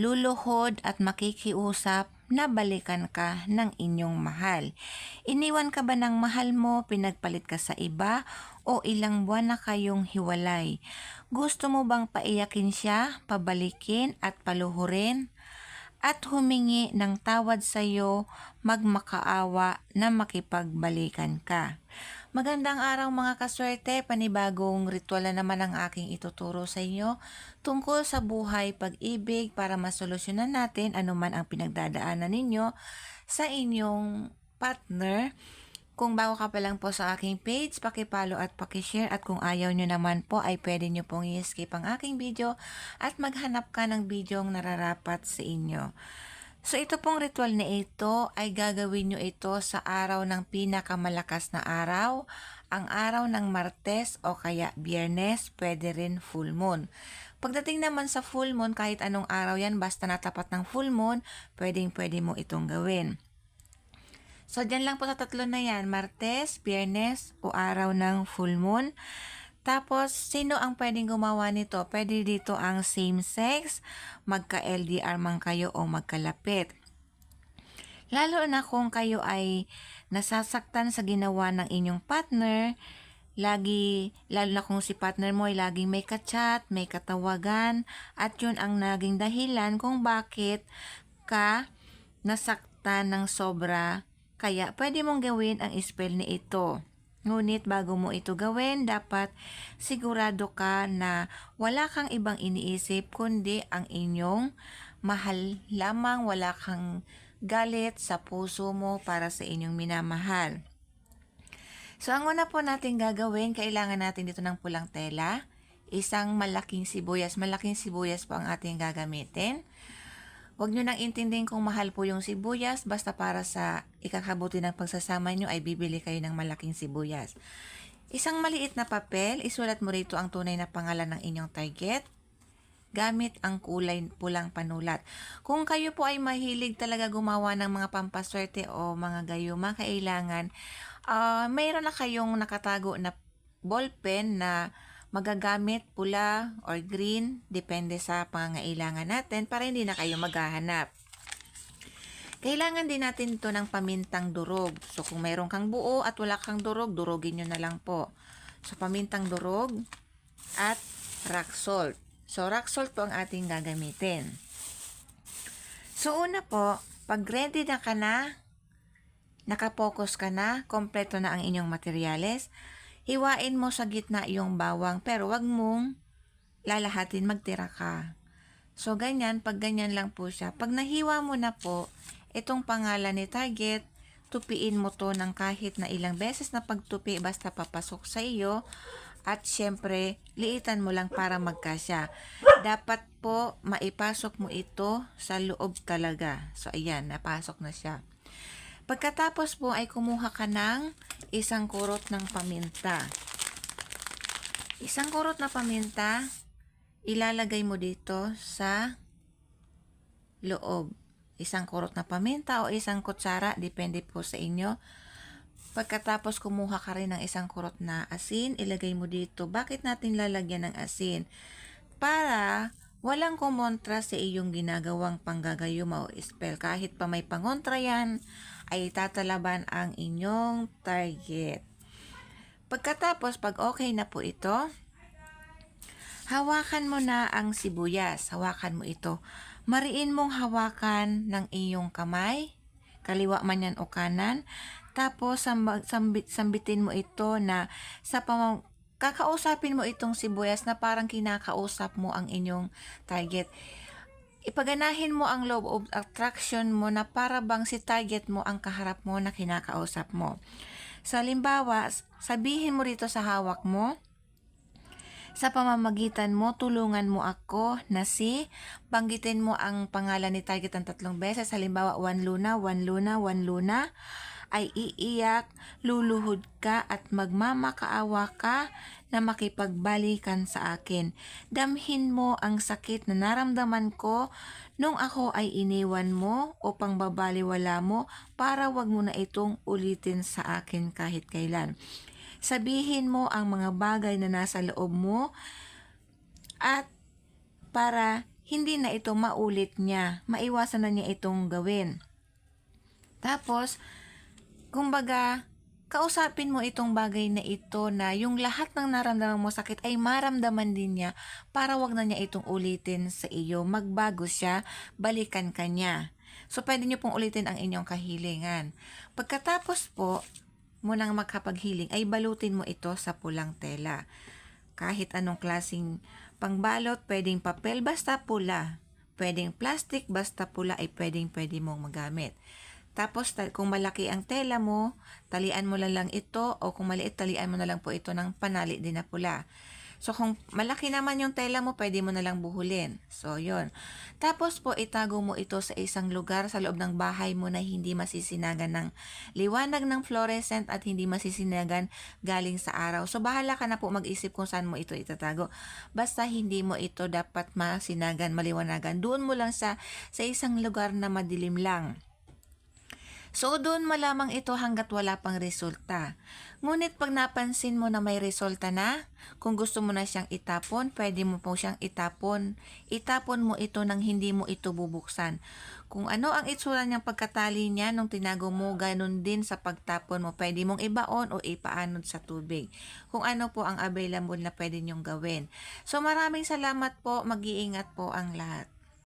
luluhod at makikiusap na balikan ka ng inyong mahal. Iniwan ka ba ng mahal mo, pinagpalit ka sa iba, o ilang buwan na kayong hiwalay? Gusto mo bang paiyakin siya, pabalikin at paluhurin? At humingi ng tawad sa iyo, magmakaawa na makipagbalikan ka. Magandang araw mga kaswerte, panibagong ritual na naman ang aking ituturo sa inyo tungkol sa buhay pag-ibig para masolusyonan natin anuman ang pinagdadaanan ninyo sa inyong partner. Kung bago ka pa lang po sa aking page, pakipalo at pakishare at kung ayaw nyo naman po ay pwede nyo pong i-skip ang aking video at maghanap ka ng video nararapat sa inyo. So ito pong ritual na ito ay gagawin nyo ito sa araw ng pinakamalakas na araw, ang araw ng Martes o kaya Biyernes, pwede rin full moon. Pagdating naman sa full moon, kahit anong araw yan, basta natapat ng full moon, pwedeng pwede mo itong gawin. So, dyan lang po sa tatlo na yan, Martes, Biyernes o araw ng full moon. Tapos, sino ang pwedeng gumawa nito? Pwede dito ang same sex, magka-LDR man kayo o magkalapit. Lalo na kung kayo ay nasasaktan sa ginawa ng inyong partner, lagi, lalo na kung si partner mo ay laging may kachat, may katawagan, at yun ang naging dahilan kung bakit ka nasaktan ng sobra. Kaya pwede mong gawin ang spell ni ito. Ngunit bago mo ito gawin, dapat sigurado ka na wala kang ibang iniisip kundi ang inyong mahal lamang, wala kang galit sa puso mo para sa inyong minamahal. So, ang una po natin gagawin, kailangan natin dito ng pulang tela, isang malaking sibuyas. Malaking sibuyas po ang ating gagamitin. Huwag nyo nang intindihin kung mahal po yung sibuyas, basta para sa ikakabuti ng pagsasama nyo ay bibili kayo ng malaking sibuyas. Isang maliit na papel, isulat mo rito ang tunay na pangalan ng inyong target gamit ang kulay pulang panulat. Kung kayo po ay mahilig talaga gumawa ng mga pampaswerte o mga gayuma, kailangan uh, mayroon na kayong nakatago na ballpen na magagamit pula or green, depende sa pangangailangan natin para hindi na kayo maghahanap. Kailangan din natin ito ng pamintang durog. So, kung mayroon kang buo at wala kang durog, durogin nyo na lang po. So, pamintang durog at rock salt. So, rock salt po ang ating gagamitin. So, una po, pag ready na ka na, nakapokus ka na, kompleto na ang inyong materyales, hiwain mo sa gitna yung bawang, pero wag mong lalahatin, magtira ka. So, ganyan, pag ganyan lang po siya. Pag nahiwa mo na po, itong pangalan ni Target, tupiin mo to ng kahit na ilang beses na pagtupi basta papasok sa iyo at syempre, liitan mo lang para magkasya. Dapat po, maipasok mo ito sa loob talaga. So, ayan, napasok na siya. Pagkatapos po ay kumuha ka ng isang kurot ng paminta. Isang kurot na paminta, ilalagay mo dito sa loob. Isang kurot na paminta o isang kutsara, depende po sa inyo Pagkatapos kumuha ka rin ng isang kurot na asin, ilagay mo dito. Bakit natin lalagyan ng asin? Para walang kumontra sa iyong ginagawang panggagayuma o spell. Kahit pa may pangontra yan, ay tatalaban ang inyong target. Pagkatapos, pag okay na po ito, hawakan mo na ang sibuyas. Hawakan mo ito. Mariin mong hawakan ng iyong kamay, kaliwa man yan o kanan, tapos, sambit, sambit, sambitin mo ito na sa pamang kakausapin mo itong sibuyas na parang kinakausap mo ang inyong target. Ipaganahin mo ang law of attraction mo na para bang si target mo ang kaharap mo na kinakausap mo. Sa limbawa, sabihin mo rito sa hawak mo, sa pamamagitan mo, tulungan mo ako na si, banggitin mo ang pangalan ni target ng tatlong beses. Halimbawa, one luna, one luna, one luna ay iiyak, luluhod ka at magmamakaawa ka na makipagbalikan sa akin. Damhin mo ang sakit na naramdaman ko nung ako ay iniwan mo o pangbabaliwala mo para wag mo na itong ulitin sa akin kahit kailan. Sabihin mo ang mga bagay na nasa loob mo at para hindi na ito maulit niya. Maiwasan na niya itong gawin. Tapos, kumbaga, kausapin mo itong bagay na ito na yung lahat ng naramdaman mo sakit ay maramdaman din niya para wag na niya itong ulitin sa iyo. Magbago siya, balikan ka niya. So, pwede niyo pong ulitin ang inyong kahilingan. Pagkatapos po, mo nang makapaghiling ay balutin mo ito sa pulang tela. Kahit anong klasing pangbalot, pwedeng papel basta pula. Pwedeng plastic basta pula ay pwedeng pwede mong magamit. Tapos kung malaki ang tela mo, talian mo lang lang ito o kung maliit, talian mo na lang po ito ng panali din na pula. So kung malaki naman yung tela mo, pwede mo na lang buhulin. So yon. Tapos po itago mo ito sa isang lugar sa loob ng bahay mo na hindi masisinagan ng liwanag ng fluorescent at hindi masisinagan galing sa araw. So bahala ka na po mag-isip kung saan mo ito itatago. Basta hindi mo ito dapat masinagan, maliwanagan. Doon mo lang sa sa isang lugar na madilim lang. So doon malamang ito hanggat wala pang resulta. Ngunit pag napansin mo na may resulta na, kung gusto mo na siyang itapon, pwede mo po siyang itapon. Itapon mo ito nang hindi mo ito bubuksan. Kung ano ang itsura niyang pagkatali niya nung tinago mo, ganun din sa pagtapon mo. Pwede mong ibaon o ipaanod sa tubig. Kung ano po ang available na pwede niyong gawin. So maraming salamat po. Mag-iingat po ang lahat.